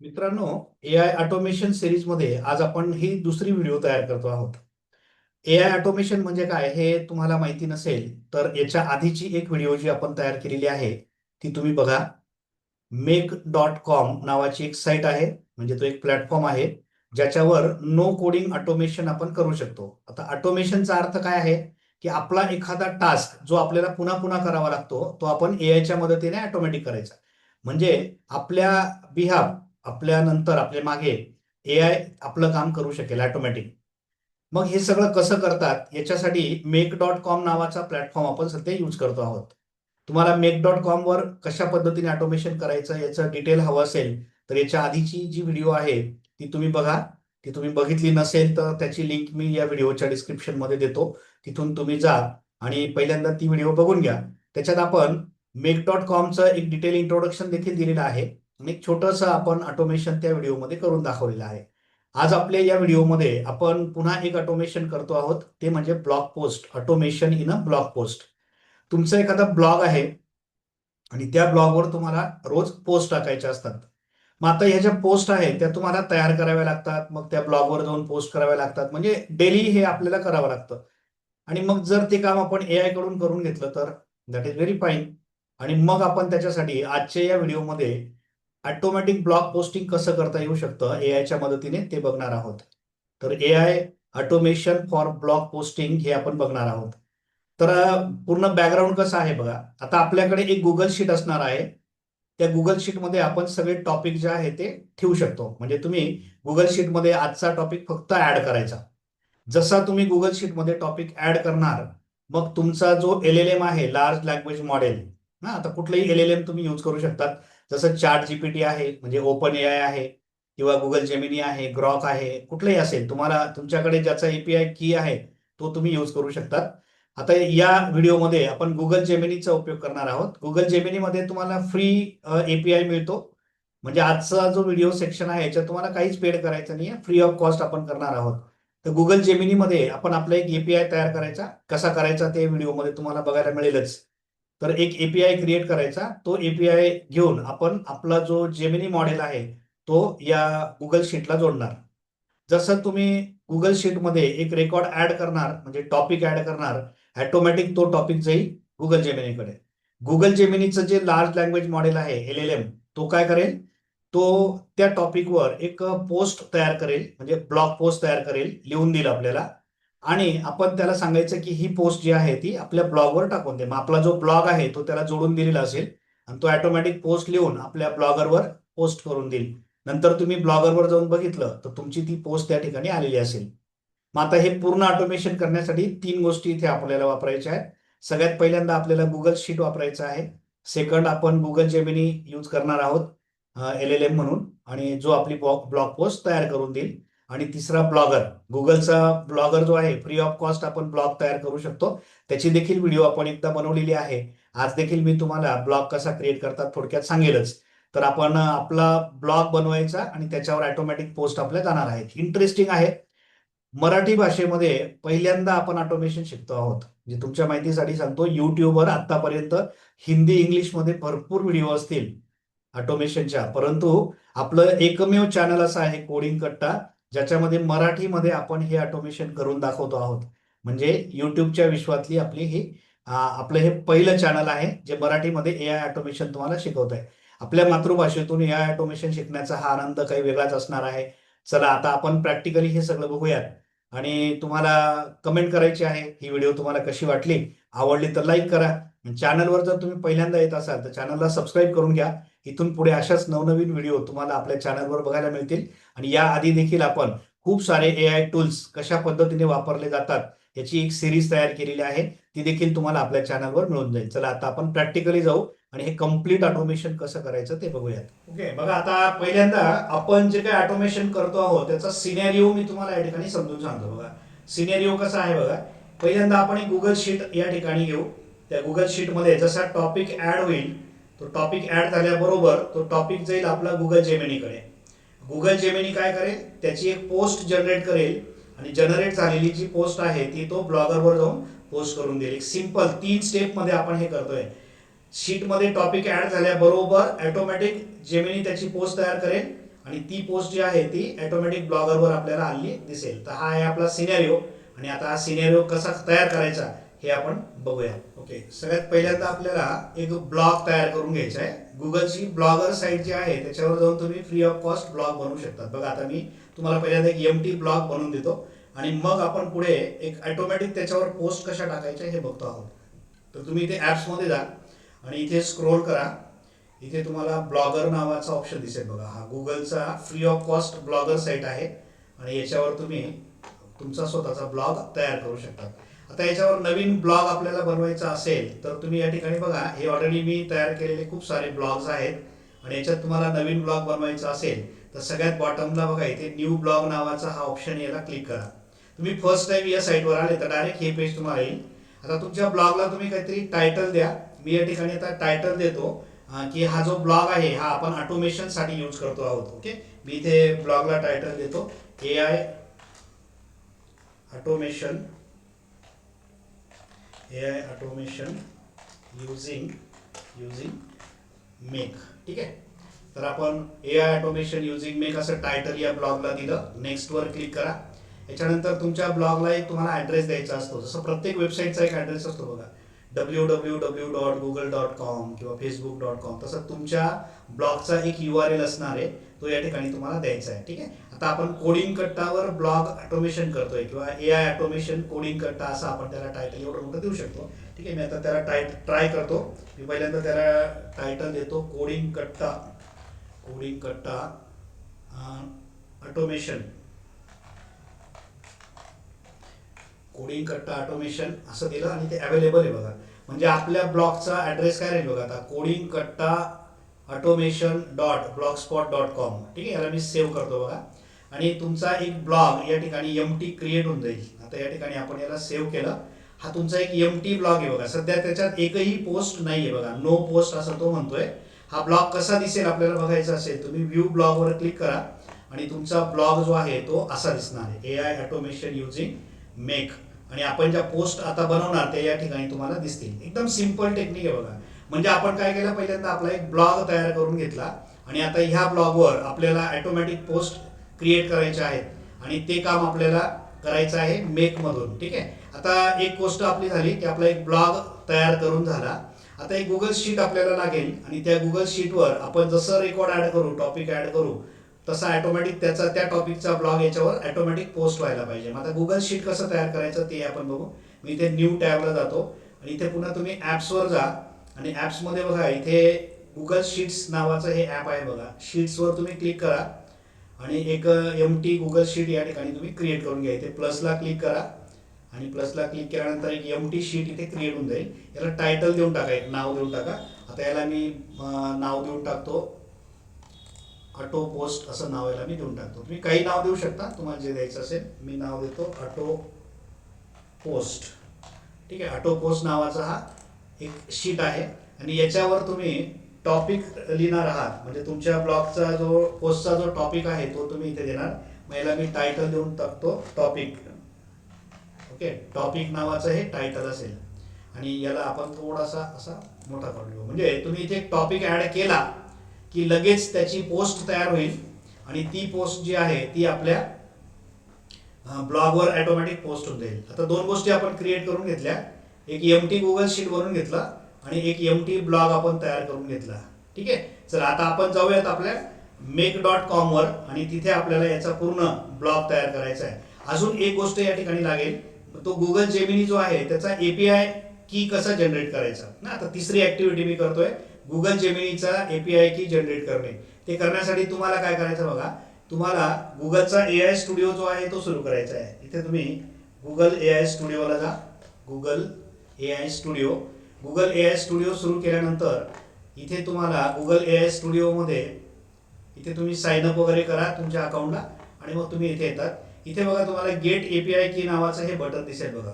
मित्रांनो ए I automation सिरीजमध्ये आज आपण ही दुसरी व्हिडिओ तयार करतो आहोत. ए आय ऑटोमेशन म्हणजे काय हे तुम्हाला माहिती नसेल तर याच्या आधीची एक व्हिडिओ जी आपण तयार केलेली आहे ती तुम्ही बघा. मेक डॉट कॉम नावाची एक साईट आहे म्हणजे तो एक प्लॅटफॉर्म आहे ज्याच्यावर नो कोडिंग ऑटोमेशन आपण करू शकतो. आता ऑटोमेशनचा अर्थ काय आहे? की आपला एखादा टास्क जो आपल्याला पुन्हा पुन्हा करावा लागतो तो आपण ए आयच्या मदतीने ऑटोमॅटिक करायचा. म्हणजे आपल्या बिहाफ आपल्यानंतर आपल्या मागे ए आय आपलं काम करू शकेल ऑटोमॅटिक मग हे सगळं कसं करतात? याच्यासाठी मेक डॉट कॉम नावाचा प्लॅटफॉर्म आपण सध्या यूज करतो आहोत. तुम्हाला मेक डॉट कॉमवर कशा पद्धतीने ऑटोमेशन करायचं याचं डिटेल हवं असेल तर याच्या आधीची जी व्हिडिओ आहे ती तुम्ही बघा. ती तुम्ही बघितली नसेल तर त्याची लिंक मी या व्हिडिओच्या डिस्क्रिप्शनमध्ये देतो. तिथून तुम्ही जा आणि पहिल्यांदा ती व्हिडिओ बघून घ्या. त्याच्यात आपण मेक डॉट कॉमचं एक डिटेल इंट्रोडक्शन देखील दिलेलं आहे. मी छोटंसं आपण ऑटोमेशन त्या व्हिडिओमध्ये करून दाखवलेलं आहे. आज आपल्या या व्हिडिओमध्ये आपण पुन्हा एक ऑटोमेशन करतो आहोत. ते म्हणजे blog post automation in a blog post तुमचा एखादा ब्लॉग आहे आणि त्या ब्लॉगवर तुम्हाला रोज पोस्ट टाकायच्या असतात. मग आता ह्या ज्या पोस्ट आहेत त्या तुम्हाला तयार कराव्या लागतात. मग त्या ब्लॉगवर जाऊन पोस्ट कराव्या लागतात. म्हणजे डेली हे आपल्याला करावं लागतं. आणि मग जर ते काम आपण ए आयकडून करून घेतलं तर दॅट इज व्हेरी फाईन आणि मग आपण त्याच्यासाठी आजच्या या व्हिडिओमध्ये ऑटोमॅटिक ब्लॉग पोस्टिंग कसं करता येऊ शकतं? ए आयच्या मदतीने ते बघणार आहोत. तर A I automation for blog posting हे आपण बघणार आहोत. तर पूर्ण बॅकग्राऊंड कसं आहे बघा. आता आपल्याकडे एक गुगल शीट असणार आहे. त्या गुगल शीटमध्ये आपण सगळे टॉपिक जे आहे ते ठेवू शकतो. म्हणजे तुम्ही गुगल शीटमध्ये आजचा टॉपिक फक्त ऍड करायचा. जसा तुम्ही गुगल शीटमध्ये टॉपिक ऍड करणार मग तुमचा जो एल एल एम आहे लार्ज लँग्वेज मॉडेल ना आता कुठलंही एल एल एम तुम्ही यूज करू शकतात. जसं चार्ट जीपीटी आहे म्हणजे ओपन ए आय आहे किंवा गुगल जेमिनी आहे ग्रॉक आहे कुठलंही असेल तुम्हाला तुमच्याकडे ज्याचा एपीआय की आहे तो तुम्ही यूज करू शकतात. आता या व्हिडिओमध्ये आपण गुगल जेमिनीचा उपयोग करणार आहोत. गुगल जेमिनीमध्ये तुम्हाला फ्री एपीआय मिळतो. म्हणजे आजचा जो व्हिडिओ सेक्शन आहे याच्यात तुम्हाला काहीच पेड करायचं नाही आहे फ्री ऑफ कॉस्ट आपण करणार आहोत. तर गुगल जेमिनीमध्ये आपण आपला एक एपीआय तयार करायचा. कसा करायचा ते व्हिडिओमध्ये तुम्हाला बघायला मिळेलच. तर एक एपीआय क्रिएट करायचा. तो एपीआय घेऊन आपण आपला जो जेमिनी मॉडेल आहे तो या गुगल शीटला जोडणार. जसं तुम्ही गुगल शीटमध्ये एक रेकॉर्ड ऍड करणार म्हणजे टॉपिक ऍड करणार ऑटोमॅटिक तो टॉपिक जाईल गुगल जेमिनीकडे गुगल जेमिनीचं जे लार्ज लँग्वेज मॉडेल आहे एल एल एम तो काय करेल? तो त्या टॉपिकवर एक पोस्ट तयार करेल म्हणजे ब्लॉग पोस्ट तयार करेल लिहून देईल आपल्याला. आणि आपण त्याला सांगायचं की ही पोस्ट जी आहे ती आपल्या ब्लॉगवर टाकून दे. मग आपला जो ब्लॉग आहे तो त्याला जोडून दिलेला असेल आणि तो ऑटोमॅटिक पोस्ट लिहून आपल्या ब्लॉगरवर पोस्ट करून देईल. नंतर तुम्ही ब्लॉगरवर जाऊन बघितलं तर तुमची ती पोस्ट त्या ठिकाणी आलेली असेल. मग आता हे पूर्ण ऑटोमेशन करण्यासाठी तीन गोष्टी इथे आपल्याला वापरायच्या आहेत. सगळ्यात पहिल्यांदा आपल्याला गुगल शीट वापरायचं आहे. सेकंड आपण गुगल जेमिनी यूज करणार आहोत एल एल एम म्हणून. आणि जो आपली ब्लॉग पोस्ट तयार करून देईल. आणि तिसरा ब्लॉगर. गुगलचा ब्लॉगर जो आहे फ्री ऑफ कॉस्ट आपण ब्लॉग तयार करू शकतो. त्याची देखील व्हिडिओ आपण एकदा बनवलेली आहे. आज देखील मी तुम्हाला ब्लॉग कसा क्रिएट करतात थोडक्यात सांगेलच. तर आपण आपला ब्लॉग बनवायचा आणि त्याच्यावर ऑटोमॅटिक पोस्ट आपल्या जाणार आहेत. इंटरेस्टिंग आहे. मराठी भाषेमध्ये पहिल्यांदा आपण ऑटोमेशन शिकतो आहोत. म्हणजे तुमच्या माहितीसाठी सांगतो युट्यूबवर आतापर्यंत हिंदी इंग्लिशमध्ये भरपूर व्हिडिओ असतील ऑटोमेशनच्या परंतु आपलं एकमेव चॅनल असं आहे कोडिंग कट्टा ज्याच्यामध्ये मराठीमध्ये आपण हे ऑटोमेशन करून दाखवतो आहोत. म्हणजे युट्यूबच्या विश्वातली आपली ही आपलं हे पहिलं चॅनल आहे जे मराठीमध्ये ए आय ऑटोमेशन तुम्हाला शिकवत आहे. आपल्या मातृभाषेतून ए आय ऑटोमेशन शिकण्याचा हा आनंद काही वेगळाच असणार आहे. चला आता आपण प्रॅक्टिकली हे सगळं बघूयात. आणि तुम्हाला कमेंट करायची आहे ही व्हिडिओ तुम्हाला कशी वाटली आवडली तर लाईक करा. चॅनलवर जर तुम्ही पहिल्यांदा येत असाल तर चॅनलला सबस्क्राईब करून घ्या. इथून पुढे अशाच नवनवीन व्हिडिओ तुम्हाला आपल्या चॅनलवर बघायला मिळतील. आणि या आधी देखील आपण खूप सारे ए आय टूल्स कशा पद्धतीने वापरले जातात याची एक सिरीज तयार केलेली आहे. ती देखील तुम्हाला आपल्या चॅनलवर मिळून जाईल. चला आता आपण प्रॅक्टिकली जाऊ आणि हे कंप्लीट ऑटोमेशन कसं करायचं ते बघूयात. ओके बघा आता पहिल्यांदा आपण जे काही ऑटोमेशन करतो आहोत त्याचा सिनेरिओ मी तुम्हाला या ठिकाणी समजून सांगतो. बघा सिनेरिओ कसा आहे बघा. पहिल्यांदा आपण एक गुगल शीट या ठिकाणी घेऊ. त्या गुगल शीटमध्ये जसा टॉपिक ऍड होईल. तो टॉपिक ऍड झाल्याबरोबर तो टॉपिक जाईल आपला गुगल जेमिनीकडे गुगल जेमिनी काय करेल? त्याची एक पोस्ट जनरेट करेल आणि जनरेट झालेली जी पोस्ट आहे ती तो ब्लॉगरवर जाऊन पोस्ट करून देईल. एक सिंपल तीन स्टेपमध्ये आपण हे करतोय. शीटमध्ये टॉपिक ऍड झाल्याबरोबर ॲटोमॅटिक जेमिनी त्याची पोस्ट तयार करेल आणि ती पोस्ट जी आहे ती ॲटोमॅटिक ब्लॉगरवर आपल्याला हल्ली दिसेल. तर हा आहे आपला सिनेरिओ आणि आता हा सिनेरिओ कसा तयार करायचा? हे आपण बघूया. ओके सगळ्यात पहिल्यांदा आपल्याला एक ब्लॉग तयार करून घ्यायचा आहे. गुगलची ब्लॉगर साईट जी आहे त्याच्यावर जाऊन तुम्ही फ्री ऑफ कॉस्ट ब्लॉग बनवू शकता बघा आता मी तुम्हाला पहिल्यांदा एक एम टी ब्लॉग बनवून देतो. आणि मग आपण पुढे एक ऑटोमॅटिक त्याच्यावर पोस्ट कशा टाकायच्या हे बघतो आहोत. तर तुम्ही इथे ॲप्समध्ये जा आणि इथे स्क्रोल करा. इथे तुम्हाला ब्लॉगर नावाचा ऑप्शन दिसेल बघा. हा गुगलचा free of cost blogger site आहे. आणि याच्यावर तुम्ही तुमचा स्वतःचा ब्लॉग तयार करू शकता. आता याच्यावर नवीन ब्लॉग आपल्याला बनवायचा असेल तर तुम्ही या ठिकाणी बघा हे ऑलरेडी मी तयार केलेले खूप सारे ब्लॉग्स आहेत. आणि याच्यात तुम्हाला नवीन ब्लॉग बनवायचा असेल तर सगळ्यात बॉटमला बघा इथे न्यू ब्लॉग नावाचा हा ऑप्शन याला क्लिक करा. तुम्ही फर्स्ट टाइम या साईटवर आले तर डायरेक्ट हे पेज तुम्हाला येईल. आता तुमच्या ब्लॉगला तुम्ही काहीतरी टायटल द्या. मी या ठिकाणी आता टायटल देतो की हा जो ब्लॉग आहे हा आपण ऑटोमेशनसाठी यूज करतो आहोत ओके मी इथे ब्लॉगला टायटल देतो A I automation A I automation using using make ठीक आहे? तर आपण A I automation using make असं टायटल या ब्लॉगला दिलं. नेक्स्टवर क्लिक करा. याच्यानंतर तुमच्या ब्लॉगला एक तुम्हाला ॲड्रेस द्यायचा असतो. जसं प्रत्येक वेबसाईटचा एक ॲड्रेस असतो बघा. W W W dot Google dot com किंवा फेसबुक डॉट कॉम तसं तुमच्या ब्लॉगचा एक यू आर एल असणार आहे. तो या ठिकाणी तुम्हाला द्यायचा आहे. ठीक आहे? आता आपण कोडिंग कट्टावर ब्लॉग ऑटोमेशन करतोय किंवा ए आय ऑटोमेशन कोडिंग कट्टा असं आपण त्याला टायटल एवढं मोठं देऊ शकतो. ठीक आहे मी आता त्याला टाय ट्राय करतो. मी पहिल्यांदा त्याला टायटल देतो कोडिंग कट्टा. Coding Katta automation coding Katta automation असं दिलं आणि ते अवेलेबल आहे बघा. म्हणजे आपल्या ब्लॉगचा ॲड्रेस काय राहील बघा आता? Coding Katta automation dot blogspot dot com ठीक आहे याला मी सेव्ह करतो बघा. आणि तुमचा एक ब्लॉग या ठिकाणी एम टी क्रिएट होऊन जाईल. आता या ठिकाणी आपण याला सेव्ह केलं. हा तुमचा एक एम टी ब्लॉग आहे बघा. सध्या त्याच्यात एकही पोस्ट नाही आहे बघा. नो पोस्ट असं तो म्हणतोय. हा ब्लॉग कसा दिसेल आपल्याला बघायचा असेल तुम्ही व्ह्यू ब्लॉगवर क्लिक करा. आणि तुमचा ब्लॉग जो आहे तो असा दिसणार आहे. A I automation using make आणि आपण ज्या पोस्ट आता बनवणार त्या या ठिकाणी तुम्हाला दिसतील. एकदम सिंपल टेक्निक आहे बघा. म्हणजे आपण काय केलं? पहिल्यांदा आपला एक ब्लॉग तयार करून घेतला. आणि आता ह्या ब्लॉगवर आपल्याला ऑटोमॅटिक पोस्ट क्रिएट करायचे आहेत. आणि ते काम आपल्याला करायचं आहे मेकमधून ठीक आहे? आता एक गोष्ट आपली झाली की आपला एक ब्लॉग तयार करून झाला. आता एक गुगल शीट आपल्याला लागेल आणि त्या गुगल शीटवर आपण जसं रेकॉर्ड ॲड करू टॉपिक ॲड करू तसा ॲटोमॅटिक त्याचा त्या टॉपिकचा ब्लॉग याच्यावर ॲटोमॅटिक पोस्ट व्हायला पाहिजे. मग आता गुगल शीट कसं तयार करायचं ते आपण बघू. मी इथे न्यू टॅबला जातो आणि इथे पुन्हा तुम्ही ॲप्सवर जा आणि ॲप्समध्ये बघा इथे गुगल शीट्स नावाचं हे ॲप आहे बघा. शीट्सवर तुम्ही क्लिक करा. आणि एक एम टी गुगल शीट या ठिकाणी तुम्ही क्रिएट करून घ्या. इथे प्लसला क्लिक करा आणि प्लसला क्लिक केल्यानंतर एक एम टी शीट इथे क्रिएट होऊन जाईल. याला टायटल देऊन टाका एक नाव देऊन टाका. आता याला मी नाव देऊन टाकतो. ऑटो पोस्ट असं नाव याला मी देऊन टाकतो. तुम्ही काही नाव देऊ शकता. तुम्हाला जे द्यायचं असेल मी नाव देतो ऑटो पोस्ट ठीक आहे? ऑटो पोस्ट नावाचा हा एक शीट आहे. आणि याच्यावर तुम्ही टॉपिक लिहिणार आहात. म्हणजे तुमच्या ब्लॉगचा जो पोस्टचा जो टॉपिक आहे तो तुम्ही इथे देणार. मग याला मी टायटल देऊन टाकतो टॉपिक ओके टॉपिक नावाचं हे टायटल असेल. आणि याला आपण थोडासा असा मोठा करून घेऊ. म्हणजे तुम्ही इथे एक टॉपिक ॲड केला की लगेच त्याची पोस्ट तयार होईल. आणि ती पोस्ट जी आहे ती आपल्या ब्लॉगवर ॲटोमॅटिक पोस्ट होऊन जाईल. आता दोन गोष्टी आपण क्रिएट करून घेतल्या. एक एम टी गुगल शीट बनवून घेतला. आणि एक एम टी ब्लॉग आपण तयार करून घेतला. ठीक आहे? चला आता आपण जाऊयात आपल्या मेक डॉट कॉमवर आणि तिथे आपल्याला याचा पूर्ण ब्लॉग तयार करायचा आहे. अजून एक गोष्ट या ठिकाणी लागेल. तो गुगल जेमिनी जो आहे त्याचा एपीआय की कसा जनरेट करायचा? ना आता तिसरी ऍक्टिव्हिटी मी करतोय. गुगल जेमिनीचा एपीआय की जनरेट करणे. ते करण्यासाठी तुम्हाला काय करायचं बघा? तुम्हाला गुगलचा ए आय स्टुडिओ जो आहे तो सुरू करायचा आहे. इथे तुम्ही गुगल ए आय स्टुडिओला जा. Google A I studio Google A I studio सुरू केल्यानंतर इथे तुम्हाला गुगल ए आय स्टुडिओमध्ये इथे तुम्ही साईनअप वगैरे करा तुमच्या अकाउंटला आणि मग तुम्ही इथे येतात. इथे बघा तुम्हाला gate A P I key नावाचं हे बटन दिसेल बघा.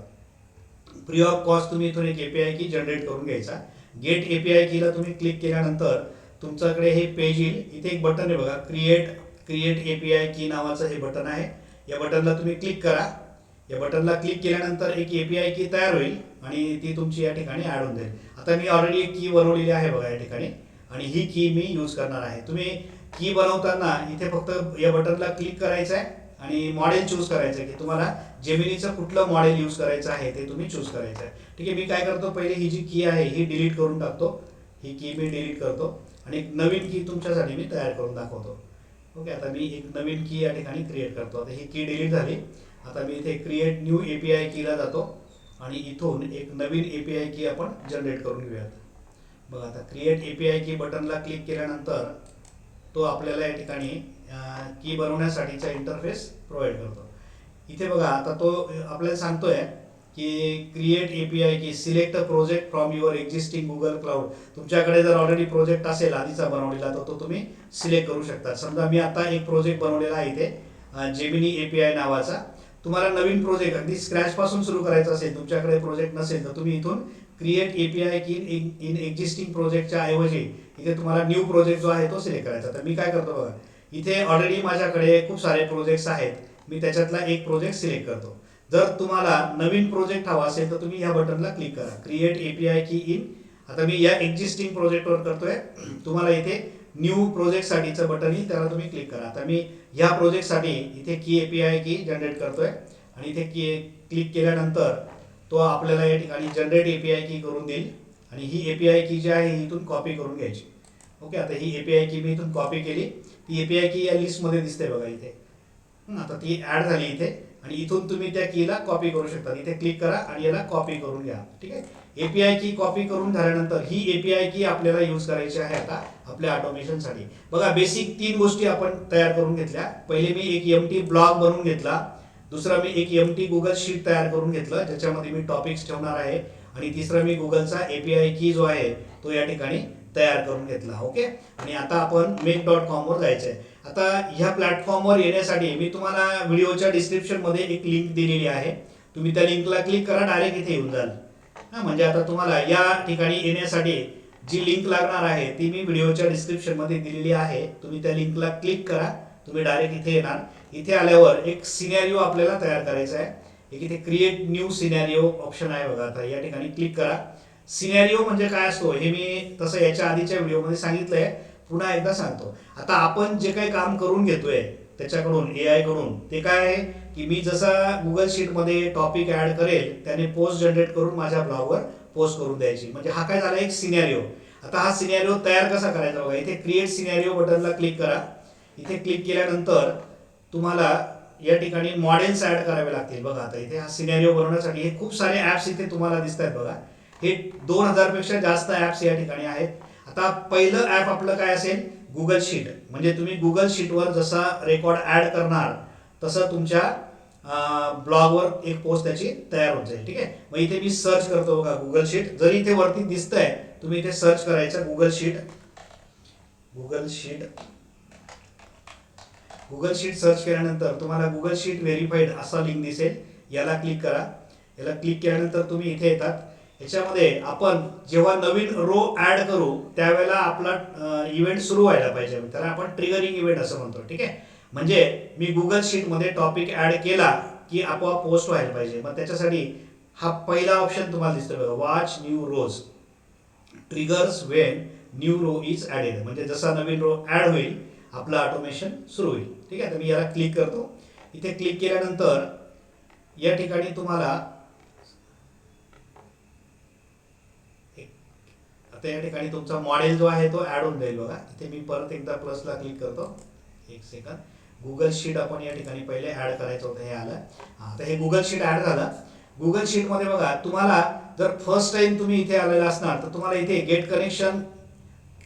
फ्री ऑफ कॉस्ट तुम्ही इथून एक A P I key generate करून घ्यायचा. गेट ए पी आय कीला तुम्ही क्लिक केल्यानंतर तुमच्याकडे हे पेज येईल. इथे एक बटन आहे बघा. Create create A P I key नावाचं हे बटन आहे. या बटनला तुम्ही क्लिक करा. या बटनला क्लिक केल्यानंतर एक ए पी आय की तयार होईल. आणि ती तुमची या ठिकाणी ॲड देईल जाईल. आता मी ऑलरेडी एक की बनवलेली आहे बघा या ठिकाणी. आणि ही की मी यूज करणार आहे. तुम्ही की बनवताना इथे फक्त या बटनला क्लिक करायचं आहे आणि मॉडेल चूज करायचं आहे की तुम्हाला जेमिनीचं कुठलं मॉडेल यूज करायचं आहे ते तुम्ही चूज करायचं आहे. ठीक आहे मी काय करतो पहिले ही जी की आहे ही डिलीट करून टाकतो. ही की मी डिलीट करतो. आणि एक नवीन की तुमच्यासाठी मी तयार करून दाखवतो. ओके आता मी एक नवीन की या ठिकाणी क्रिएट करतो. आता ही की डिलीट झाली. आता मी इथे create new A P I कीला जातो. आणि इथून एक नवीन ए पी आय की आपण जनरेट करून घेऊयात. बघा आता क्रिएट ए पी आय की बटनला क्लिक केल्यानंतर तो आपल्याला या ठिकाणी की बनवण्यासाठीचा इंटरफेस प्रोव्हाइड करतो. इथे बघा आता तो आपल्याला सांगतोय की create A P I key select a project from your existing Google cloud तुमच्याकडे जर ऑलरेडी प्रोजेक्ट असेल आधीचा बनवलेला तर तो तुम्ही सिलेक्ट करू शकता. समजा मी आता एक प्रोजेक्ट बनवलेला आहे इथे जेमिनी ए पी आय नावाचा. तुम्हाला नवीन प्रोजेक्ट अगदी स्क्रॅच पासून सुरू करायचा असेल तुमच्याकडे प्रोजेक्ट नसेल तर तुम्ही इथून create API in in existing प्रोजेक्टच्या ऐवजी इथे तुम्हाला न्यू प्रोजेक्ट जो आहे तो सिलेक्ट करायचा. तर मी काय करतो बघा इथे ऑलरेडी माझ्याकडे खूप सारे प्रोजेक्ट्स आहेत मी त्याच्यातला एक प्रोजेक्ट सिलेक्ट करतो. जर तुम्हाला नवीन प्रोजेक्ट हवा असेल तर तुम्ही ह्या बटनला क्लिक करा. Create A P I key in आता मी या एक्झिस्टिंग प्रोजेक्टवर करतोय. तुम्हाला इथे न्यू प्रोजेक्टसाठीचं बटन येईल त्याला तुम्ही क्लिक करा. आता मी ह्या प्रोजेक्टसाठी इथे key A P I key generate करतोय. आणि इथे की क्लिक केल्यानंतर तो आपल्याला या ठिकाणी जनरेट ए पी आय की करून देईल. आणि ही ए पी आय की जी आहे ही इथून कॉपी करून घ्यायची. ओके आता ही ए पी आय की मी इथून कॉपी केली. ती ए पी आय की या लिस्टमध्ये दिसते बघा इथे. आता ती ॲड झाली इथे. आणि इथून तुम्ही त्या कीला कॉपी करू शकता. इथे क्लिक करा आणि याला कॉपी करून घ्या. ठीक आहे? एपीआय की कॉपी करून झाल्यानंतर ही एपीआय की आपल्याला यूज करायची आहे आता आपल्या ऑटोमेशनसाठी बघा बेसिक तीन गोष्टी आपण तयार करून घेतल्या. पहिले मी एक एम टी ब्लॉग बनवून घेतला. दुसरा मी एक एम टी गुगल शीट तयार करून घेतलं. ज्याच्यामध्ये मी टॉपिक्स ठेवणार आहे. आणि तिसरा मी गुगलचा एपीआय की जो आहे तो या ठिकाणी तयार करून घेतला. ओके आणि आता आपण मेक डॉट कॉमवर जायचं आहे आता ह्या प्लॅटफॉर्मवर येण्यासाठी मी तुम्हाला व्हिडिओच्या डिस्क्रिप्शनमध्ये एक लिंक दिलेली आहे. तुम्ही त्या लिंकला क्लिक करा डायरेक्ट इथे येऊन जाल. हा म्हणजे आता तुम्हाला या ठिकाणी येण्यासाठी जी लिंक लागणार आहे ती मी व्हिडिओच्या डिस्क्रिप्शनमध्ये दिलेली आहे. तुम्ही त्या लिंकला क्लिक करा तुम्ही डायरेक्ट इथे येणार. इथे आल्यावर एक सिनॅरिओ आपल्याला तयार करायचा आहे. एक इथे क्रिएट न्यू सिनॅरिओ ऑप्शन आहे बघा आता या ठिकाणी क्लिक करा. सिनॅरिओ म्हणजे काय असतो हे मी तसं याच्या आधीच्या व्हिडिओमध्ये सांगितलंय. पुन्हा एकदा सांगतो. आता आपण जे काही काम करून घेतोय त्याच्याकडून ए आयकडून ते काय आहे की मी जसा गुगल शीटमध्ये टॉपिक ऍड करेल त्याने पोस्ट जनरेट करून माझ्या ब्लॉगवर पोस्ट करून द्यायची. म्हणजे हा काय झाला? एक सिनॅरिओ आता हा सिनॅरिओ तयार कसा करायचा बघा? इथे क्रिएट सिनॅरिओ बटनला क्लिक करा. इथे क्लिक केल्यानंतर तुम्हाला या ठिकाणी मॉडेल्स ऍड करावे लागतील. बघा आता इथे हा सिनॅरिओ बनवण्यासाठी हे खूप सारे ऍप्स इथे तुम्हाला दिसत आहेत बघा. हे दोन हजारपेक्षा जास्त ऍप्स या ठिकाणी आहेत. आता पहिलं ऍप आपलं काय असेल? गुगल शीट म्हणजे तुम्ही गुगल शीटवर जसा रेकॉर्ड ॲड करणार तसं तुमच्या ब्लॉगवर एक पोस्ट त्याची तयार होत जाईल. ठीक आहे? मग इथे मी सर्च करतो बघा गुगल शीट जरी इथे वरती दिसतंय तुम्ही इथे सर्च करायचं Google sheet Google sheet Google sheet search केल्यानंतर तुम्हाला गुगल शीट व्हेरीफाईड असा लिंक दिसेल. याला क्लिक करा. याला क्लिक केल्यानंतर तुम्ही इथे येतात. याच्यामध्ये आपण जेव्हा नवीन रो ऍड करू त्यावेळेला आपला इव्हेंट सुरू व्हायला पाहिजे. त्याला आपण ट्रिगरिंग इव्हेंट असं म्हणतो ठीक आहे? म्हणजे मी गुगल शीटमध्ये टॉपिक ऍड केला की आपोआप पोस्ट व्हायला पाहिजे. मग त्याच्यासाठी हा पहिला ऑप्शन तुम्हाला दिसतो बघा. Watch new rows triggers when new row is added म्हणजे जसा नवीन रो ॲड होईल आपलं ऑटोमेशन सुरू होईल. ठीक आहे? तर मी याला क्लिक करतो. इथे क्लिक केल्यानंतर या ठिकाणी तुम्हाला तर आता या ठिकाणी तुमचा मॉडेल जो आहे तो ॲड होऊन जाईल बघा. इथे मी परत एकदा प्लसला क्लिक करतो. एक सेकंद गुगल शीट आपण या ठिकाणी पहिले ॲड करायचं होतं हे आलं. हां तर हे गुगल शीट ॲड झालं. गुगल शीटमध्ये बघा तुम्हाला जर फर्स्ट टाइम तुम्ही इथे आलेला असणार तर तुम्हाला इथे गेट कनेक्शन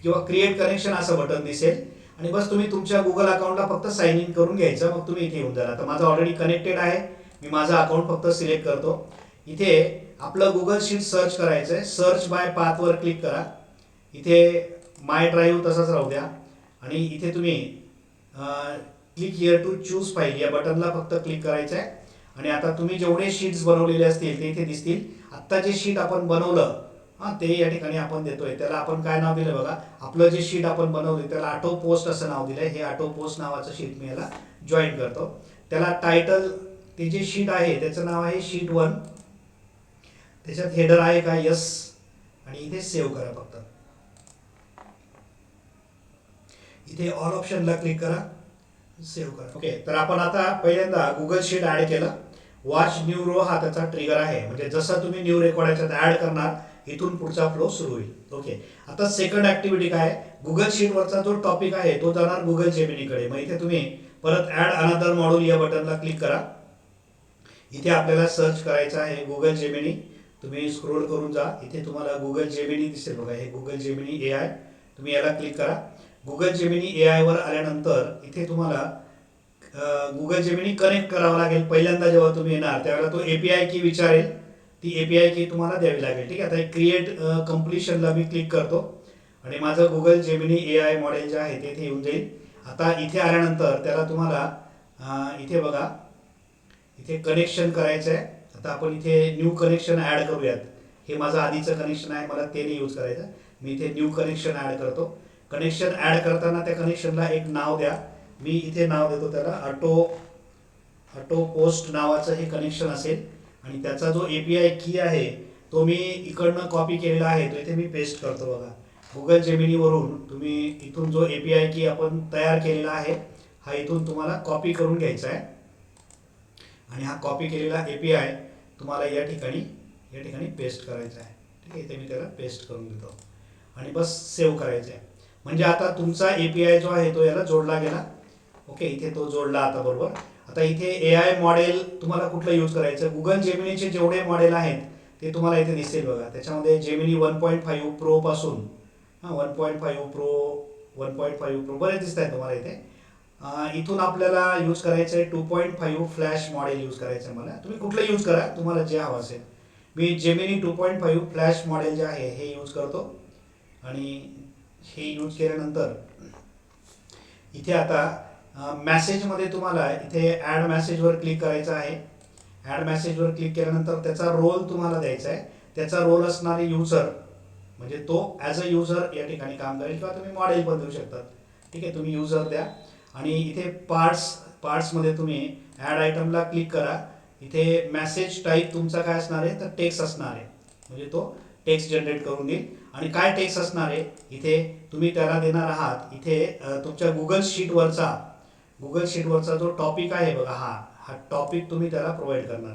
किंवा क्रिएट कनेक्शन असं बटन दिसेल. आणि बस तुम्ही तुमच्या गुगल अकाउंटला फक्त साईन इन करून घ्यायचं मग तुम्ही इथे येऊन जाणार. आता माझं ऑलरेडी कनेक्टेड आहे. मी माझा अकाउंट फक्त सिलेक्ट करतो. इथे आपलं गुगल शीट सर्च करायचं आहे सर्च बाय पाथवर क्लिक करा. इथे माय ड्राईव्ह तसाच राहू द्या. आणि इथे तुम्ही click here to choose file या बटनला फक्त क्लिक करायचं आहे आणि आता तुम्ही जेवढे शीट्स बनवलेले असतील ते इथे दिसतील. आत्ता जे शीट आपण बनवलं हां ते या ठिकाणी आपण देतोय. त्याला आपण काय नाव दिलं बघा? आपलं जे शीट आपण बनवलं त्याला ऑटो पोस्ट असं नाव दिलंय. हे ऑटो पोस्ट नावाचं शीट मी याला जॉईन करतो. त्याला टायटल ते जे शीट आहे त्याचं नाव आहे शीट वन त्याच्यात हेडर आहे का? यस आणि इथे सेव्ह करा फक्त. इथे ऑल ऑप्शनला क्लिक करा. सेव्ह करा. ओके तर आपण आता पहिल्यांदा गुगल शीट ॲड केलं. वॉच न्यू रो हा त्याचा ट्रिगर आहे. म्हणजे जसं तुम्ही न्यू रेकॉर्ड याच्यात ॲड करणार इथून पुढचा फ्लो सुरू होईल. ओके आता सेकंड ॲक्टिव्हिटी काय? गुगल शीटवरचा जो टॉपिक आहे तो जाणार गुगल जेमिनीकडे मग इथे तुम्ही परत ॲड अनदर मॉड्यूल या बटनला क्लिक करा. इथे आपल्याला सर्च करायचं आहे गुगल जेमिनी तुम्ही स्क्रोल करून जा. इथे तुम्हाला गुगल जेमिनी दिसेल बघा. हे गुगल जेमिनी ए आय तुम्ही याला क्लिक करा. गुगल जेमिनी ए आयवर आल्यानंतर इथे तुम्हाला गुगल जेमिनी कनेक्ट करावं लागेल. पहिल्यांदा जेव्हा तुम्ही येणार त्यावेळेला तो ए पी आय की विचारेल. ती ए पी आय की तुम्हाला द्यावी लागेल. ठीक आहे? आता क्रिएट कम्प्लिशनला मी क्लिक करतो. आणि माझं Google Gemini A I model जे आहे ते इथे येऊन जाईल. आता इथे आल्यानंतर त्याला तुम्हाला इथे बघा. इथे कनेक्शन करायचं आहे आता आपण इथे न्यू कनेक्शन ॲड करूयात. हे माझं आधीचं कनेक्शन आहे मला ते नाही यूज करायचं मी इथे न्यू कनेक्शन ॲड करतो. कनेक्शन ॲड करताना त्या कनेक्शनला एक नाव द्या. मी इथे नाव देतो त्याला ऑटो ऑटो पोस्ट नावाचं हे कनेक्शन असेल. आणि त्याचा जो ए पी आय की आहे तो मी इकडनं कॉपी केलेला आहे. तो इथे मी पेस्ट करतो बघा. गुगल जेमिनीवरून तुम्ही इथून जो ए पी आय की आपण तयार केलेला आहे हा इथून तुम्हाला कॉपी करून घ्यायचा आहे. आणि हा कॉपी केलेला ए पी आय तुम्हाला या ठिकाणी या ठिकाणी पेस्ट करायचं आहे. ठीक आहे? इथे मी त्याला पेस्ट करून देतो. आणि बस सेव्ह करायचं आहे. म्हणजे आता तुमचा ए पी आय जो आहे तो याला जोडला गेला. ओके इथे तो जोडला आता बरोबर. आता इथे ए आय मॉडेल तुम्हाला कुठलं यूज करायचं? गुगल जेमिनीचे जेवढे मॉडेल आहेत ते तुम्हाला इथे दिसेल बघा. त्याच्यामध्ये Gemini one point five pro पासून हां one point five pro one point five pro बरेच दिसत आहेत तुम्हाला इथे. इथून आपल्याला यूज करायचं आहे two point five flash model use करायचं आहे मला. तुम्ही कुठलं यूज करा तुम्हाला जे हवं असेल. मी Gemini two point five flash model जे आहे हे यूज करतो. आणि हे यूज केल्यानंतर इथे आता मॅसेजमध्ये तुम्हाला इथे ॲड मॅसेजवर क्लिक करायचं आहे. ॲड मॅसेजवर क्लिक केल्यानंतर त्याचा रोल तुम्हाला द्यायचा आहे. त्याचा रोल असणारे युजर म्हणजे तो ॲज अ युजर या ठिकाणी काम करेल किंवा तुम्ही मॉडेल पण देऊ शकतात. ठीक आहे तुम्ही युजर द्या. आणि इथे पार्ट्स पार्ट्समध्ये तुम्ही ॲड आयटमला क्लिक करा. इथे मॅसेज टाईप तुमचा काय असणार आहे? तर टेक्स्ट असणार आहे. म्हणजे तो टेक्स्ट जनरेट करून देईल आणि काय टेक्स्ट असणार आहे? इथे तुम्ही त्याला देणार आहात. इथे तुमच्या गुगल शीटवरचा गुगल शीटवरचा जो टॉपिक आहे बघा हा हा टॉपिक तुम्ही त्याला प्रोव्हाइड करणार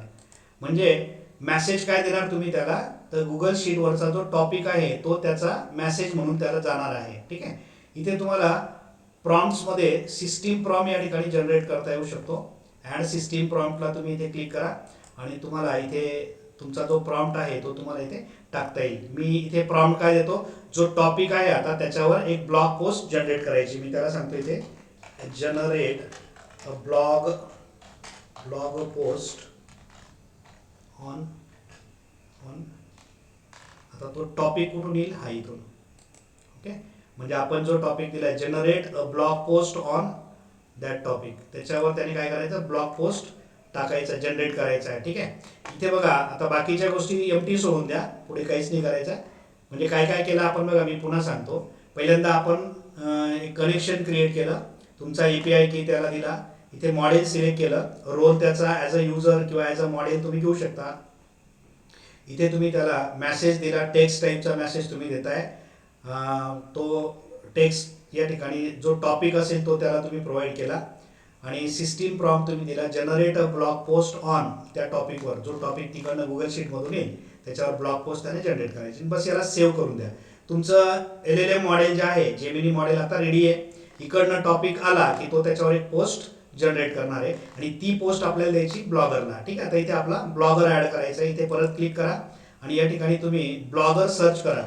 म्हणजे मॅसेज काय देणार तुम्ही त्याला? तर गुगल शीटवरचा जो टॉपिक आहे तो त्याचा मॅसेज म्हणून त्याला जाणार आहे. ठीक आहे? इथे तुम्हाला प्रॉम्प्ट्समध्ये सिस्टीम प्रॉम या ठिकाणी जनरेट करता येऊ शकतो. ॲड सिस्टीम प्रॉम्प्टला तुम्ही इथे क्लिक करा. आणि तुम्हाला इथे तुमचा जो प्रॉम्प्ट आहे तो तुम्हाला इथे टाकता येईल. मी इथे प्रॉम्प्ट काय देतो? जो टॉपिक आहे आता त्याच्यावर एक ब्लॉग पोस्ट जनरेट करायची. मी त्याला सांगतो इथे generate a blog blog post on on आता तो टॉपिक कुठून येईल? हा इथून. ओके म्हणजे आपण जो टॉपिक दिलाय generate a blog post on that topic त्याच्यावर त्याने काय करायचं? ब्लॉग पोस्ट टाकायचं जनरेट करायचा आहे. ठीक आहे? इथे बघा आता बाकीच्या गोष्टी एम टी सोडून द्या. पुढे काहीच नाही करायचं. म्हणजे काय काय केलं आपण बघा मी पुन्हा सांगतो. पहिल्यांदा आपण एक कनेक्शन क्रिएट केलं. तुमचा ए पी आय की त्याला दिला. इथे मॉडेल सिलेक्ट केलं. रोल त्याचा ॲज अ युजर किंवा ॲज अ मॉडेल तुम्ही घेऊ शकता. इथे तुम्ही त्याला मेसेज दिला. टेक्स्ट टाईपचा मेसेज तुम्ही देताय. तो टेक्स्ट या ठिकाणी जो टॉपिक असेल तो त्याला तुम्ही प्रोव्हाइड केला. आणि सिस्टीम प्रॉम तुम्ही दिला generate a blog post on त्या टॉपिकवर जो टॉपिक तिकडनं गुगल शीटमधून येईल त्याच्यावर ब्लॉग पोस्ट त्याने जनरेट करायची. बस याला सेव्ह करून द्या. तुमचं एल एल एम मॉडेल जे आहे जेमिनी मॉडेल आता रेडी आहे. इकडनं टॉपिक आला की तो त्याच्यावर एक पोस्ट जनरेट करणार आहे. आणि ती पोस्ट आपल्याला द्यायची ब्लॉगरला ठीक आहे? आता इथे आपला ब्लॉगर ॲड करायचा आहे. इथे परत क्लिक करा. आणि या ठिकाणी तुम्ही ब्लॉगर सर्च करा.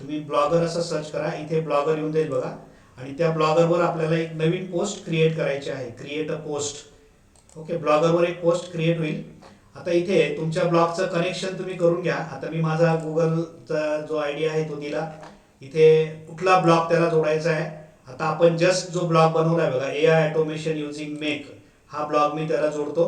तुम्ही ब्लॉगर असं सर्च करा इथे ब्लॉगर येऊन जाईल बघा. आणि त्या ब्लॉगरवर आपल्याला एक नवीन पोस्ट क्रिएट करायची आहे. क्रिएट अ पोस्ट ओके ब्लॉगरवर एक पोस्ट क्रिएट होईल. आता इथे तुमच्या ब्लॉगचं कनेक्शन तुम्ही करून घ्या. आता मी माझा गुगलचा जो आय डी आहे तो दिला. इथे कुठला ब्लॉग त्याला जोडायचा आहे. आता आपण जस्ट जो ब्लॉग बनवलाय बघा A I automation using make हा ब्लॉग मी त्याला जोडतो.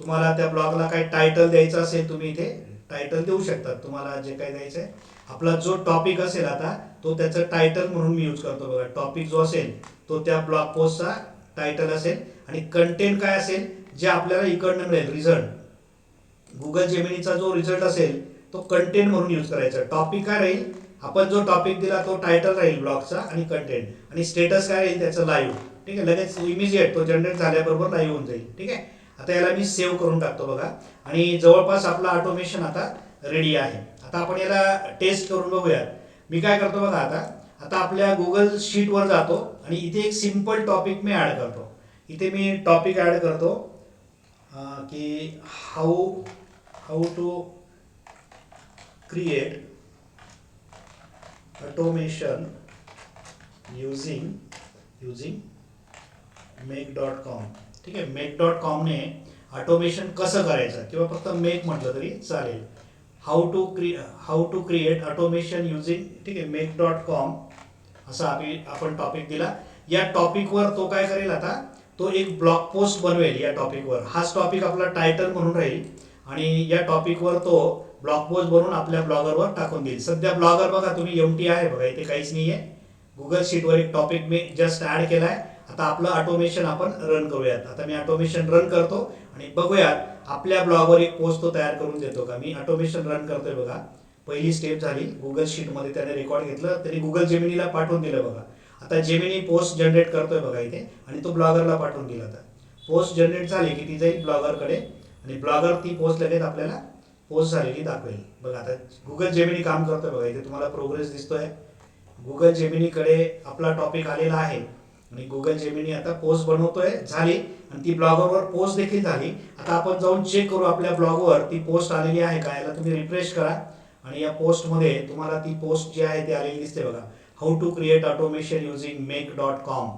तुम्हाला त्या ब्लॉगला काय टायटल द्यायचं असेल तुम्ही इथे टायटल देऊ शकतात. तुम्हाला जे काही द्यायचं आहे आपला जो टॉपिक असेल आता तो त्याचं टायटल म्हणून मी यूज करतो बघा. टॉपिक जो असेल तो त्या ब्लॉग पोस्टचा टायटल असेल. आणि कंटेंट काय असेल जे आपल्याला इकडनं मिळेल रिझल्ट गुगल जेमिनीचा जो रिझल्ट असेल तो कंटेंट म्हणून यूज करायचा. टॉपिक काय राहील? आपण जो टॉपिक दिला तो टायटल राहील ब्लॉगचा आणि कंटेंट आणि स्टेटस काय राहील? त्याचं लाईव्ह ठीक आहे? लगेच इमिजिएट तो जनरेट झाल्याबरोबर लाईव्ह होऊन जाईल. ठीक आहे? आता याला मी सेव्ह करून टाकतो बघा. आणि जवळपास आपला ऑटोमेशन आता रेडी आहे. आता आपण याला टेस्ट करून बघूयात. मी काय करतो बघा आता. आता आपल्या गुगल शीटवर जातो आणि इथे एक सिंपल टॉपिक मी ॲड करतो. इथे मी टॉपिक ॲड करतो. की how how to create automation using using make dot com ठीक आहे? मेक डॉट कॉमने ऑटोमेशन कसं करायचं? किंवा फक्त मेक म्हटलं तरी चालेल. How to create how to create automation using ठीक आहे मेक डॉट कॉम असा आम्ही आपण टॉपिक दिला. या टॉपिकवर तो काय करेल आता? तो एक ब्लॉग पोस्ट बनवेल या टॉपिकवर हाच टॉपिक आपला टायटल म्हणून राहील. आणि या टॉपिकवर तो ब्लॉग पोस्ट बनवून आपल्या ब्लॉगरवर टाकून देईल. सध्या ब्लॉगर बघा तुम्ही एम टी आहे बघा इथे काहीच नाही आहे गुगल शीटवर एक टॉपिक मी जस्ट ॲड केला आहे आता आपलं ऑटोमेशन आपण रन करूयात. आता मी ऑटोमेशन रन करतो. आणि बघूयात आपल्या ब्लॉगवर एक पोस्ट तो तयार करून देतो का? मी ऑटोमेशन रन करतोय बघा. पहिली स्टेप झाली. गुगल शीटमध्ये त्याने रेकॉर्ड घेतलं तरी गुगल जेमिनीला पाठवून दिलं बघा. आता जेमिनी पोस्ट जनरेट करतोय बघा इथे आणि तो ब्लॉगरला पाठवून दिला आता. पोस्ट जनरेट झाली की ती जाईल ब्लॉगरकडे आणि ब्लॉगर ती पोस्ट लगेच आपल्याला पोस्ट झालेली दाखवेल. बघा आता गुगल जेमिनी काम करतोय बघा. इथे तुम्हाला प्रोग्रेस दिसतोय. गुगल जेमिनीकडे आपला टॉपिक आलेला आहे. आणि गुगल जेमिनी आता पोस्ट बनवतोय झाली. आणि ती ब्लॉगरवर पोस्ट देखील झाली. आता आपण जाऊन चेक करू आपल्या ब्लॉगवर ती पोस्ट आलेली आहे का? याला तुम्ही रिफ्रेश करा. आणि या पोस्टमध्ये तुम्हाला ती पोस्ट जी आहे ती आलेली दिसते बघा. How to create automation using make dot com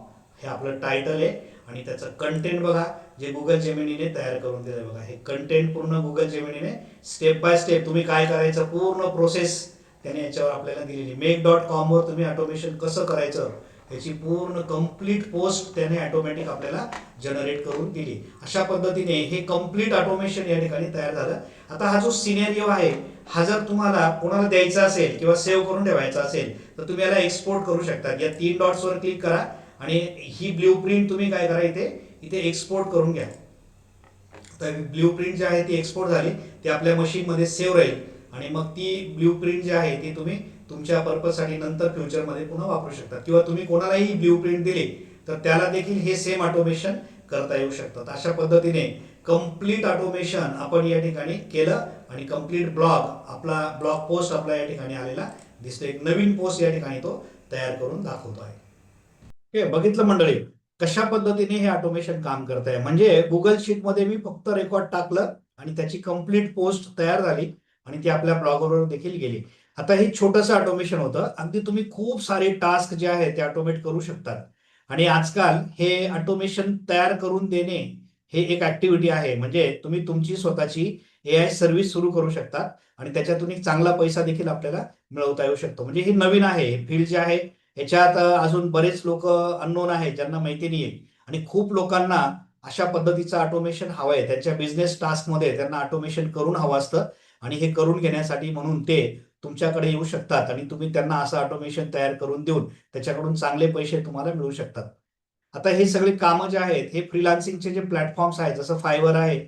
हे आपलं टायटल आहे. आणि त्याचं कंटेंट बघा जे गुगल जेमिनीने तयार करून दिलं बघा. हे कंटेंट पूर्ण गुगल जेमिनीने स्टेप बाय स्टेप तुम्ही काय करायचं? पूर्ण प्रोसेस त्याने याच्यावर आपल्याला दिलेली. मेक डॉट कॉमवर तुम्ही ऑटोमेशन कसं करायचं? याची पूर्ण कंप्लीट पोस्ट त्याने ऑटोमॅटिक आपल्याला जनरेट करून दिली. अशा पद्धतीने हे कंप्लीट ऑटोमेशन या ठिकाणी तयार झालं. आता हा जो सिनेरिओ आहे हा जर तुम्हाला कोणाला द्यायचा असेल किंवा सेव्ह करून ठेवायचा असेल तर तुम्ही याला एक्सपोर्ट करू शकता. या तीन डॉट्सवर क्लिक करा आणि ही ब्ल्यू प्रिंट तुम्ही काय करा इथे इथे एक्सपोर्ट करून घ्या. तर ब्ल्यू प्रिंट जी आहे ती एक्सपोर्ट झाली ती आपल्या मशीनमध्ये सेव्ह राहील. आणि मग ती ब्ल्यू प्रिंट जी आहे ती तुम्ही तुमच्या पर्पजसाठी नंतर फ्युचरमध्ये पुन्हा वापरू शकता किंवा तुम्ही कोणालाही ब्ल्यू प्रिंट दिली तर त्याला देखील हे सेम ऑटोमेशन करता येऊ शकतात. अशा पद्धतीने कंप्लीट ऑटोमेशन आपण या ठिकाणी केलं आणि कंप्लीट ब्लॉग आपला ब्लॉग पोस्ट आपला या ठिकाणी आलेला दिसतो एक नवीन पोस्ट या ठिकाणी तो तयार करून दाखवतो आहे हे बघितलं मंडळी कशा पद्धतीने हे ऑटोमेशन काम करत आहे म्हणजे गुगल शीटमध्ये मी फक्त रेकॉर्ड टाकलं आणि त्याची कंप्लीट पोस्ट तयार झाली आणि ती आपल्या ब्लॉगवर देखील गेली. आता हे छोटंसं ऑटोमेशन होतं. अगदी तुम्ही खूप सारे टास्क जे आहेत ते ऑटोमेट करू शकतात. आणि आजकाल हे ऑटोमेशन तयार करून देणे हे एक ऍक्टिव्हिटी आहे. म्हणजे तुम्ही तुमची स्वतःची ए आय सर्व्हिस सुरू करू शकता आणि त्याच्यातून एक चांगला पैसा देखील आपल्याला मिळवता येऊ शकतो. म्हणजे हे नवीन आहे. फील्ड जे आहे याच्यात अजून बरेच लोक अननोन आहेत ज्यांना माहिती नाहीये. आणि खूप लोकांना अशा पद्धतीचं ऑटोमेशन हवं आहे. त्यांच्या बिझनेस टास्कमध्ये त्यांना ऑटोमेशन करून हवं असतं. आणि हे करून घेण्यासाठी म्हणून ते तुमच्याकडे येऊ शकतात आणि तुम्ही त्यांना असं ऑटोमेशन तयार करून देऊन त्याच्याकडून चांगले पैसे तुम्हाला मिळू शकतात. आता हे सगळे कामं जे आहेत हे फ्रीलान्सिंगचे जे प्लॅटफॉर्म्स आहेत जसं फायवर आहे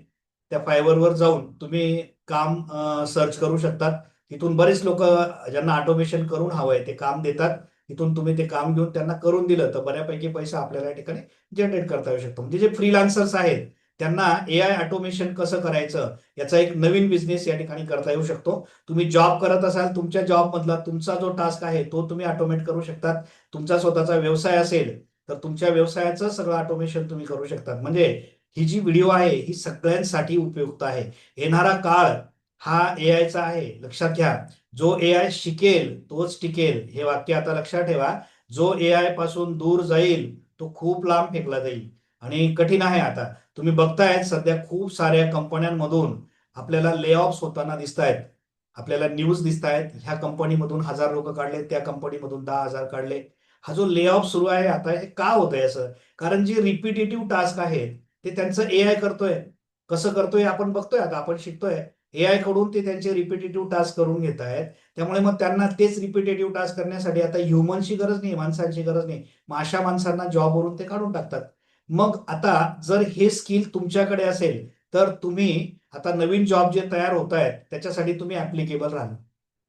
त्या फायवरवर जाऊन तुम्ही काम सर्च करू शकतात. तिथून बरेच लोक ज्यांना ऑटोमेशन करून हवं आहे ते काम देतात. तिथून तुम्ही ते काम घेऊन त्यांना करून दिलं तर बऱ्यापैकी पैसा आपल्याला या ठिकाणी जनरेट करता येऊ शकतो. म्हणजे जे फ्रीलान्सर्स आहेत त्यांना ए आय ऑटोमेशन कसं करायचं याचा एक नवीन बिझनेस या ठिकाणी करता येऊ शकतो. तुम्ही जॉब करत असाल तुमच्या जॉब मधला तुमचा जो टास्क आहे तो तुम्ही ऑटोमेट करू शकतात. तुमचा स्वतःचा व्यवसाय असेल तर तुमच्या व्यवसायाचं सगळं ऑटोमेशन तुम्ही करू शकतात. म्हणजे ही जी व्हिडिओ आहे ही सगळ्यांसाठी उपयुक्त आहे. येणारा काळ हा ए आयचा आहे. लक्षात घ्या. जो ए आय शिकेल तोच टिकेल. हे वाक्य आता लक्षात ठेवा. जो ए आयपासून दूर जाईल तो खूप लांब फेकला जाईल. आणि कठीण आहे आता. तुम्ही बघतायत सध्या खूप साऱ्या कंपन्यांमधून आपल्याला ले ऑफ्स होताना दिसत आहेत आपल्याला न्यूज दिसत आहेत ह्या कंपनीमधून हजार लोक काढले त्या कंपनीमधून दहा हजार काढले. हा जो ले ऑफ सुरू आहे आता हे का होत आहे असं? कारण जे रिपिटेटिव्ह टास्क आहेत ते त्यांचं ए आय करतोय. कसं करतोय आपण बघतोय आता आपण शिकतोय. ए आयकडून ते त्यांचे रिपिटेटिव्ह टास्क करून घेत आहेत त्यामुळे मग त्यांना तेच रिपिटेटिव्ह टास्क करण्यासाठी आता ह्युमनची गरज नाही माणसांची गरज नाही. मग अशा माणसांना जॉबवरून ते काढून टाकतात. मग आता जर हे स्किल तुमच्याकडे असेल तर तुम्ही आता नवीन जॉब जे तयार होत आहेत त्याच्यासाठी तुम्ही ऍप्लिकेबल राहाल.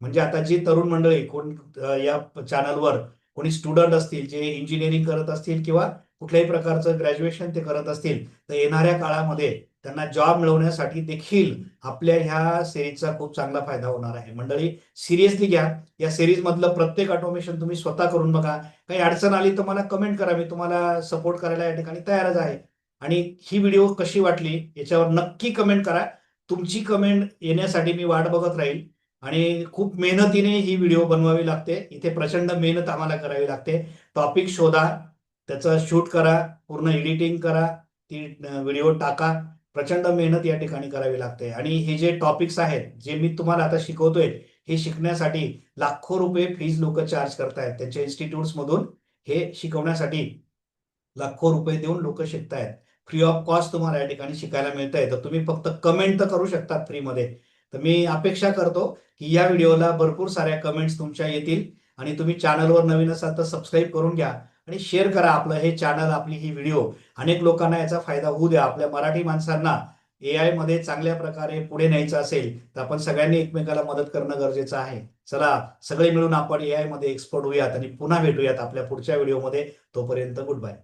म्हणजे आता जी तरुण मंडळी कोण या चॅनलवर कोणी स्टुडंट असतील जे इंजिनिअरिंग करत असतील किंवा कुठल्याही प्रकारचं ग्रॅज्युएशन ते करत असतील तर येणाऱ्या काळामध्ये त्यांना जॉब मिळवण्यासाठी देखील आपल्या ह्या सिरीजचा खूप चांगला फायदा होणार आहे. मंडळी सिरियसली घ्या. या सिरीज मधलं प्रत्येक ऑटोमेशन तुम्ही स्वतः करून बघा. काही अडचण आली तर मला कमेंट करा. मी तुम्हाला सपोर्ट करायला या ठिकाणी तयारच आहे. आणि ही व्हिडिओ कशी वाटली याच्यावर नक्की कमेंट करा. तुमची कमेंट येण्यासाठी मी वाट बघत राहील. आणि खूप मेहनतीने ही व्हिडिओ बनवावी लागते. इथे प्रचंड मेहनत आम्हाला करावी लागते. टॉपिक शोधा. त्याचा शूट करा पूर्ण एडिटिंग करा ती व्हिडिओ टाका. प्रचंड मेहनत या ठिकाणी करावी लागते. आणि हे जे टॉपिक्स आहेत जे मी तुम्हाला आता शिकवतोय हे शिकण्यासाठी लाखो रुपये फीज लोक चार्ज करतायत. त्यांच्या इन्स्टिट्यूट्समधून हे शिकवण्यासाठी लाखो रुपये देऊन लोक शिकतायत. फ्री ऑफ कॉस्ट तुम्हाला या ठिकाणी शिकायला मिळत आहे तर तुम्ही फक्त कमेंट तर करू शकता फ्रीमध्ये तर मी अपेक्षा करतो की या व्हिडिओला भरपूर साऱ्या कमेंट्स तुमच्या येतील. आणि तुम्ही चॅनलवर नवीन असाल तर सबस्क्राईब करून घ्या. आणि शेअर करा आपलं हे चॅनल आपली ही व्हिडिओ अनेक लोकांना याचा फायदा होऊ द्या. आपल्या मराठी माणसांना ए आयमध्ये चांगल्या प्रकारे पुढे न्यायचं असेल तर आपण सगळ्यांनी एकमेकाला मदत करणं गरजेचं आहे. चला सगळे मिळून आपण ए आयमध्ये एक्सपर्ट होऊयात आणि पुन्हा भेटूयात आपल्या पुढच्या व्हिडिओमध्ये तोपर्यंत गुड बाय